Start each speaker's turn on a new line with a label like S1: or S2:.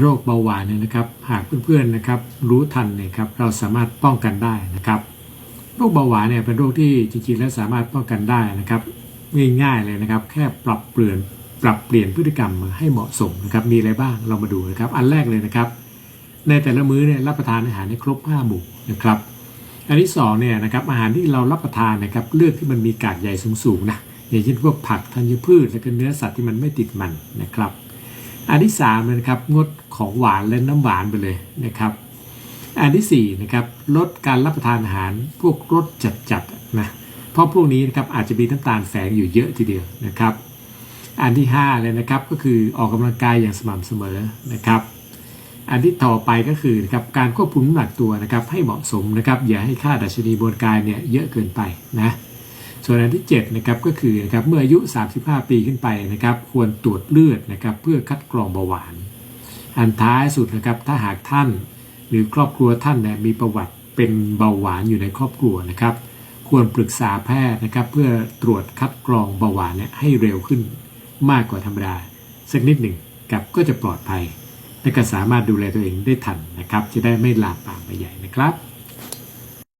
S1: โรคเบาหวานเนี่ยนะครับ หากเพื่อนๆนะครับรู้ทันเนี่ยครับเราสามารถป้องกันได้นะครับ โรคเบาหวานเนี่ยเป็นโรคที่จริงๆแล้วสามารถป้องกันได้นะครับ ง่ายๆเลยนะครับ แค่ปรับเปลี่ยนปรับเปลี่ยนพฤติกรรมให้เหมาะสมนะครับ มีอะไรบ้างเรามาดูนะครับ อันแรกเลยนะครับ ในแต่ละมื้อเนี่ยรับประทานอาหารให้ครบ5หมู่นะครับอันที่สองเนี่ยนะครับอาหารที่เรารับประทานนะครับเลือกที่มันมีกากใยสูงๆนะอย่างเช่นพวกผักธัญพืชและก็เนื้อสัตว์ที่มันไม่ติดมันนะครับ อันที่สามนะครับงดของหวานและน้ำหวานไปเลยนะครับ อันที่สี่นะครับลดการรับประทานอาหารพวกรสจัดๆนะเพราะพวกนี้นะครับอาจจะมีน้ำตาลแฝงอยู่เยอะทีเดียวนะครับ อันที่ห้าเลยนะครับก็คือออกกำลังกายอย่างสม่ำเสมอนะครับ อันที่ต่อไปก็คือนะครับการควบคุมน้ำหนักตัวนะครับให้เหมาะสมนะครับอย่าให้ค่าดัชนีบนกายเนี่ยเยอะเกินไปนะ ส่วนอันที่7นะครับก็คือนะครับเมื่ออายุ 35 ปีขึ้นไปนะครับควรตรวจเลือดนะครับเพื่อคัดกรองเบาหวาน อันท้ายสุดนะครับถ้าหากท่านหรือครอบครัวท่านเนี่ยมีประวัติเป็นเบาหวานอยู่ในครอบครัวนะครับ ควรปรึกษาแพทย์นะครับเพื่อตรวจคัดกรองเบาหวานเนี่ยให้เร็วขึ้นมากกว่าธรรมดาสักนิดหนึ่งกับก็จะปลอดภัย และก็สามารถดูแลตัวเองได้ทันนะครับ จะได้ไม่ลามปามไปใหญ่นะครับ